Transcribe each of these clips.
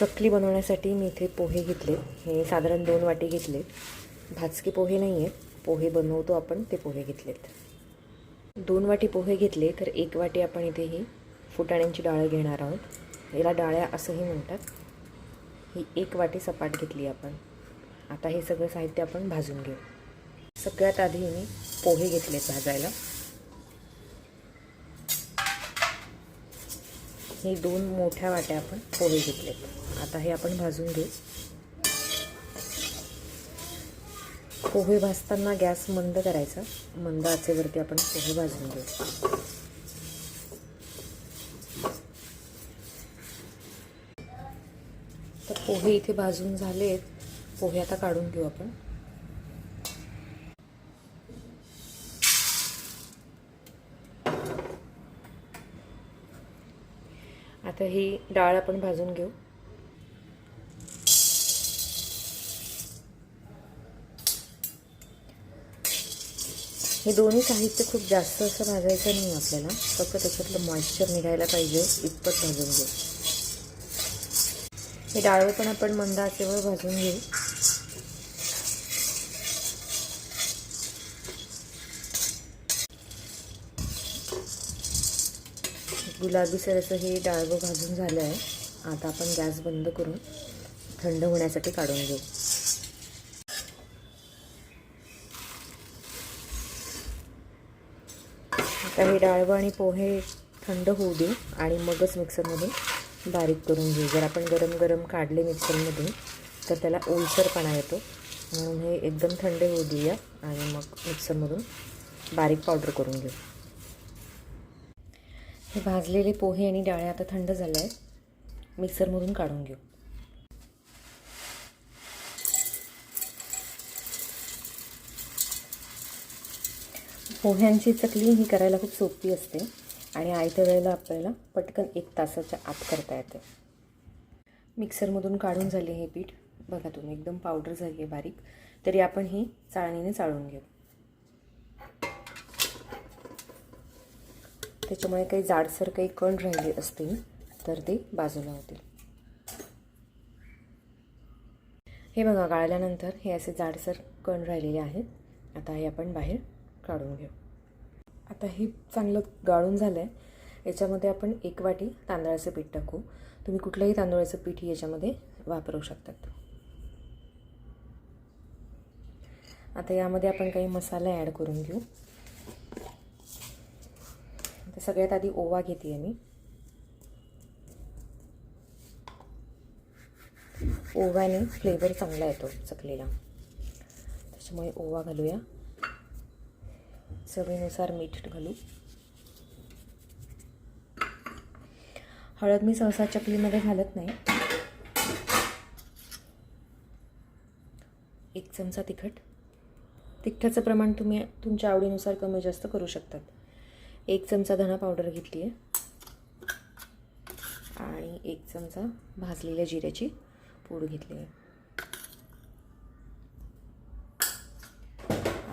चकली बनवण्यासाठी मी इथे पोहे घेतले. हे साधारण दोन वाटी घेतले. भाजके पोहे नाही आहेत पोहे बनवतो आपण ते पोहे घेतलेत. दोन वाटी पोहे घेतले तर एक वाटी आपण इथे ही फुटाण्यांची डाळ घेणार आहोत. याला डाळ्या असंही म्हणतात. ही एक वाटी सपाट घेतली आपण. आता हे सगळं साहित्य आपण भाजून घेऊ. सगळ्यात आधी मी पोहे घेतलेत भाजायला. हे दोन मोठ्या वाट्या आपण पोहे घेतलेत. आता हे आपण भाजून घेऊ. पोहे भाजताना गॅस मंद करायचा. मंद आचेवरती आपण पोहे भाजून घेऊ. तर पोहे इथे भाजून झालेत. पोहे आता काढून घेऊ आपण. आता ही डाळ आपण भाजून घेऊ. हे दोन्ही साहित्य खूप जास्त असं भाजायचं नाही आपल्याला. फक्त त्याच्यातलं मॉइश्चर निघायला पाहिजे इतपत भाजून घेऊ. हे डाळ पण आपण मंद आचेवर भाजून घेऊ. गुलाबीसर असं हे डाळवं भाजून झालं आहे. आता आपण गॅस बंद करून थंड होण्यासाठी काढून घेऊ. आता हे डाळवं आणि पोहे थंड होऊ देऊ आणि मगच मिक्सरमधून बारीक करून घेऊ. जर आपण गरम गरम काढले मिक्सरमधून तर त्याला ओलसरपणा येतो. म्हणून हे एकदम थंड होऊ देऊया आणि मग मिक्सरमधून बारीक पावडर करून घेऊ. हे भाजलेले पोहे आणि डाळे आता थंड झाले आहेत मिक्सरमधून काढून घेऊ. पोह्यांची चकली ही करायला खूप सोपी असते आणि आयत्या वेळेला आपल्याला पटकन एक तासाच्या आत करता येते. मिक्सरमधून काढून झाले हे पीठ. बघा तुम्ही एकदम पावडर झाली आहे बारीक. तरी आपण ही चाळणीने चाळून घेऊ. त्याच्यामुळे काही जाडसर काही कण राहिले असतील तर ते बाजूला होतील. हे बघा गाळल्यानंतर हे असे जाडसर कण राहिलेले आहेत. आता हे आपण बाहेर काढून घेऊ. आता हे चांगलं गाळून झालं आहे याच्यामध्ये आपण एक वाटी तांदळाचं पीठ टाकू. तुम्ही कुठलंही तांदळाचं पीठ याच्यामध्ये वापरू शकतात आता यामध्ये आपण काही मसाला ॲड करून घेऊ. सगळ्यात आधी ओवा घेते मी. ओव्याने फ्लेवर चांगला येतो चकलीला. त्याच्यामुळे ओवा घालूया. चवीनुसार मीठ घालू. हळद मी सहसा चकलीमध्ये घालत नाही. एक चमचा तिखट. तिखटाचं प्रमाण तुम्ही तुमच्या आवडीनुसार कमी जास्त करू शकतात. एक चमचा धना पावडर घेतली आहे आणि एक चमचा भाजलेल्या जिऱ्याची पूड घेतली आहे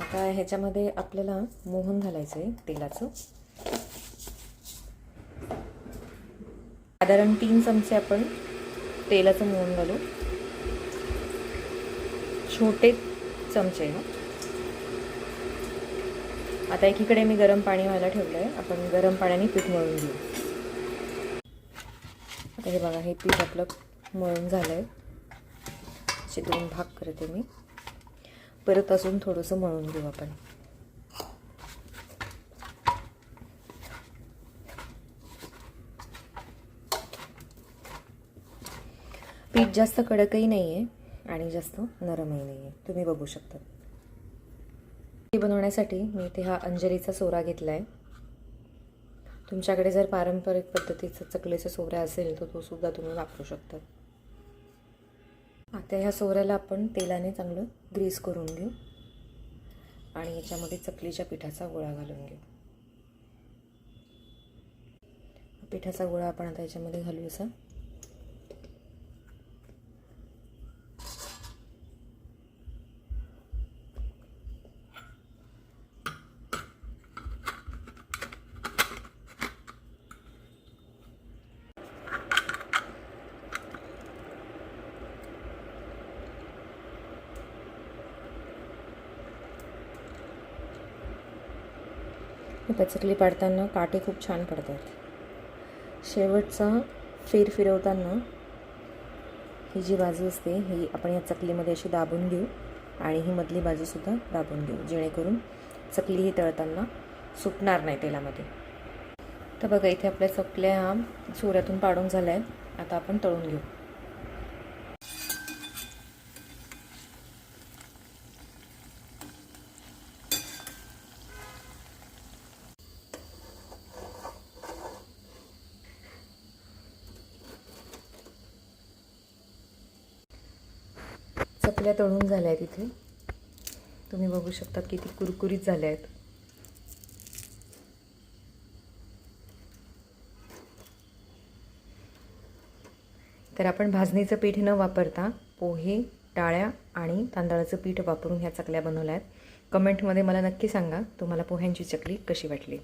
आता ह्याच्यामध्ये आपल्याला मोहन घालायचं आहे तेलाचं. साधारण तीन चमचे आपण तेलाचं मोहन घालू. छोटे चमचे हा आता एकीकडे मी गरम पाणी व्हायला ठेवलं आहे आपण गरम पाण्याने पीठ मळून घेऊ. आता हे बघा हे पीठ आपलं मळून झालं आहे असे दोन भाग करते मी. परत अजून थोडंसं मळून घेऊ आपण. पीठ जास्त कडकही नाही आहे आणि जास्त नरमही नाही आहे तुम्ही बघू शकता. ती बनवण्यासाठी मी इथे हा अंजलीचा सोरा घेतला आहे तुमच्याकडे जर पारंपरिक पद्धतीचा चकलीचा सोऱ्या असेल तर तो सुद्धा तुम्ही वापरू शकता. आता ह्या सोऱ्याला आपण तेलाने चांगलं ग्रीस करून घेऊ. आणि याच्यामध्ये चकलीच्या पिठाचा गोळा घालून घेऊ. पिठाचा गोळा आपण आता याच्यामध्ये घालू असा. हे चकली पाडताना काटे खूप छान पडतात. शेवटचा फेर फिरवताना ही जी बाजू असते ही आपण या चकलीमध्ये अशी दाबून घेऊ आणि ही मधली बाजूसुद्धा दाबून घेऊ जेणेकरून चकली ही तळताना सुटणार नाही तेलामध्ये. तर बघा इथे आपल्या चकल्या ह्या सोऱ्यातून पाडून झाल्या आहेत. आता आपण तळून घेऊ. आपल्या तळून झाल्या आहेत इथे. तुम्ही बघू शकता किती कुरकुरीत झाल्या आहेत. तर आपण भाजणीचं पीठ न वापरता पोहे टाळ्या आणि तांदळाचं पीठ वापरून ह्या चकल्या बनवल्या आहेत. कमेंटमध्ये मला नक्की सांगा तुम्हाला पोह्यांची चकली कशी वाटली.